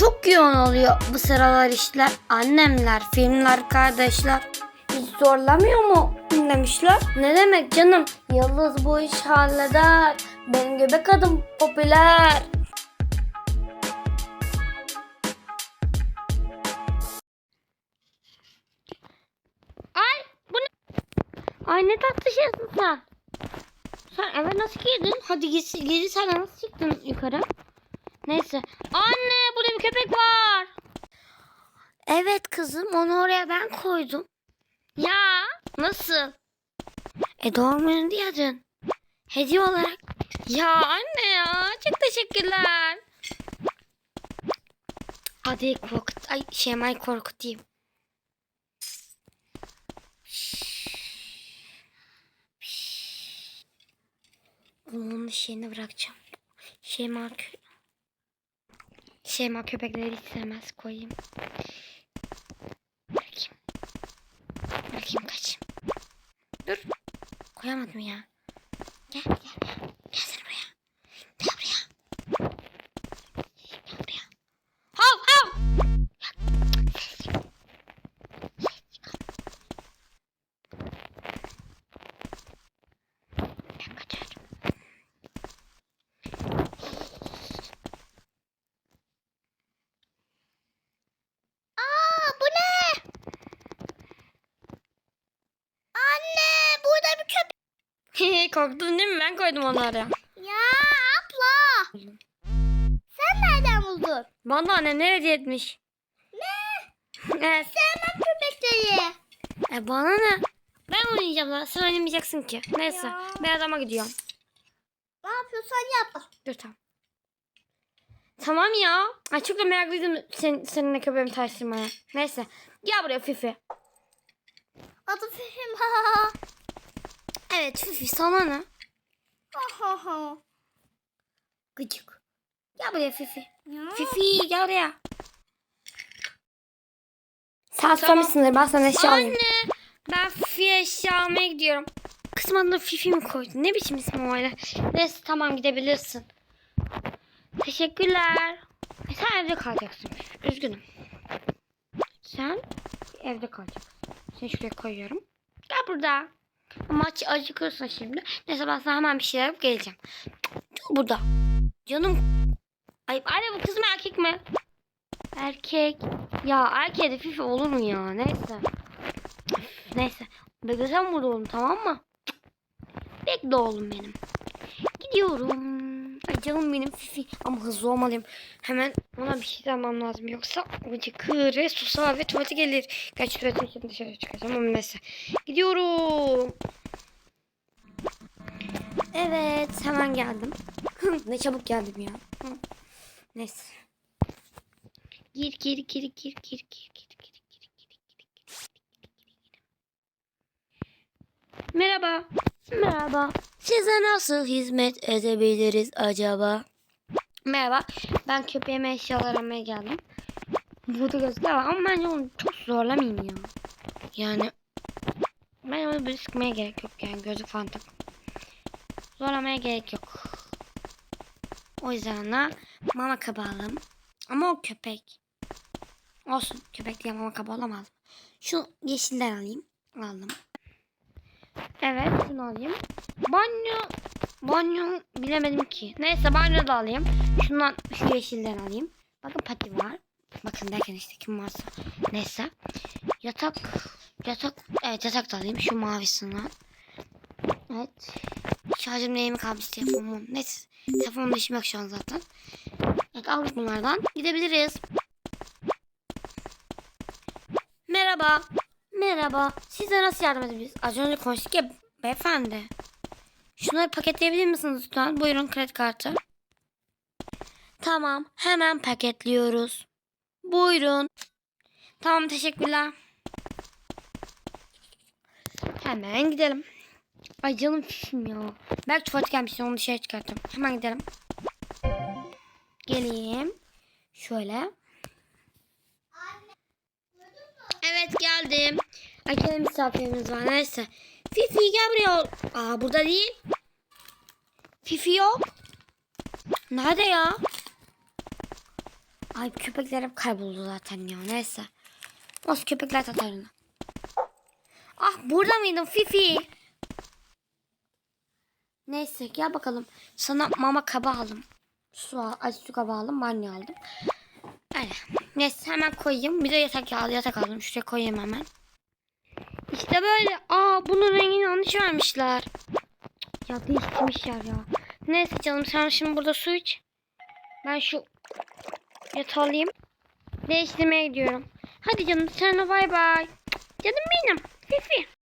çok yoğun oluyor bu sıralar işler. Annemler, filmler, kardeşler. Hiç zorlamıyor mu demişler. Ne demek canım? Yıldız bu iş halleder. Benim göbek adım popüler. Ay bu ne? Ay ne tatlı şeysin sen. Sen eve nasıl girdin? Hadi git, geri sen nasıl çıktın yukarı? Neyse. Köpek var. Evet kızım onu oraya ben koydum. Ya nasıl? E doğum günü diye dün. Hediye olarak. Ya anne ya çok teşekkürler. Hadi korkut. Ay Şeyma'yı korkutayım. Bunun şeyini bırakacağım. Şeyma Şeyma köpekleri hiç sevmez koyayım. Bırakayım. Bırakayım kaçayım. Dur. Koyamadım ya. Gel gel gel. Gel sen buraya. Gel buraya. Gel buraya. Hav hav. Gel. Ses yok. Ses çıkar. Ben kaçıyorum. Aa bu ne? Anne burada bir köpek. Korktun değil mi? Ben koydum onu oraya. Ya abla. Sen nereden buldun? Bana anne ne hediye etmiş? Ne? Evet. Sevmem köpekleri. E bana ne? Ben oynayacağım lan. Sen oynamayacaksın ki. Neyse. Ya. Ben adama gidiyorum. Ne yapıyorsan yap. Dur tamam. Tamam ya. Ay çok da meraklıydım sen, seninle köpeğimi taşırmaya. Neyse. Gel buraya Fifi. Adı Fehim. Evet Fifi sana ne? ha. Gıcık. Gel buraya Fifi. Ya. Fifi gel buraya. Sen tamam. ben sana eşya alayım. Anne ben Fifi'ye eşya almaya gidiyorum. Kızım adına Fifi mi koydun? Ne biçim isim o öyle? Neyse tamam gidebilirsin. Teşekkürler. E, sen evde kalacaksın. Üzgünüm. Sen evde kalacaksın. Seni şuraya koyuyorum. Gel burada. Ama aç, acıkırsın şimdi. Neyse ben sana hemen bir şeyler yapıp geleceğim. Burada. Canım. Ay anne bu kız mı erkek mi? Erkek. Ya erkeğe de fifi olur mu ya? Neyse. Neyse. Bekle sen burada oğlum tamam mı? Bekle oğlum benim. Gidiyorum. Canım benim fifi. Ama hızlı olmalıyım. Hemen ona bir şey yapmam lazım. Yoksa acıkır ve susar ve tuvalete gelir. Gerçi tuvaletin için dışarı çıkacağım ama neyse. Gidiyorum. Evet hemen geldim. ne çabuk geldim ya. Neyse. Gir gir gir gir gir gir gir gir gir gir gir Merhaba. Merhaba. Size nasıl hizmet edebiliriz acaba? Merhaba. Ben köpeğime eşyalar aramaya geldim. Burada gözüküyor ama bence onu çok zorlamayayım ya. Yani ben onu böyle sıkmaya gerek yok yani gözü falan tak. Zorlamaya gerek yok. O yüzden ona mama kabı alalım. Ama o köpek. Olsun köpek diye mama kabı olamaz. Şu yeşilden alayım. Aldım. Evet şunu alayım. Banyo. Banyo bilemedim ki. Neyse banyo da alayım. Şundan şu yeşilden alayım. Bakın pati var. Bakın derken işte kim varsa. Neyse. Yatak. Yatak. Evet yatak da alayım. Şu mavisinden. Evet. Şarjım neyimi kalmış telefonum. Neyse. Telefonumda işim yok şu an zaten. Evet aldık bunlardan. Gidebiliriz. Merhaba. Merhaba. Size nasıl yardım edebiliriz? Az önce konuştuk ya beyefendi. Şunları paketleyebilir misiniz lütfen? Buyurun kredi kartı. Tamam. Hemen paketliyoruz. Buyurun. Tamam teşekkürler. Hemen gidelim. Ay canım şişim ya. Belki tuvalet gelmiştir onu dışarı çıkartacağım. Hemen gidelim. Geleyim. Şöyle. Evet geldim. Gene misafirimiz var neyse. Fifi gel buraya. Aa burada değil. Fifi yok. Nerede ya? Ay köpekler hep kayboldu zaten ya. Neyse. Olsun köpekler tatarını. Ah burada mıydın Fifi? Neyse gel bakalım. Sana mama kabı aldım. Su al, ay, su kabı aldım. Banyo aldım. Öyle. Neyse hemen koyayım. Bir de yatak yatak aldım. Şuraya koyayım hemen. İşte böyle. Aa bunun rengini yanlış vermişler. Ya değiştirmişler ya. Neyse canım sen şimdi burada su iç. Ben şu yatağı alayım. Değiştirmeye gidiyorum. Hadi canım sana bay bay. Canım benim. Fifi.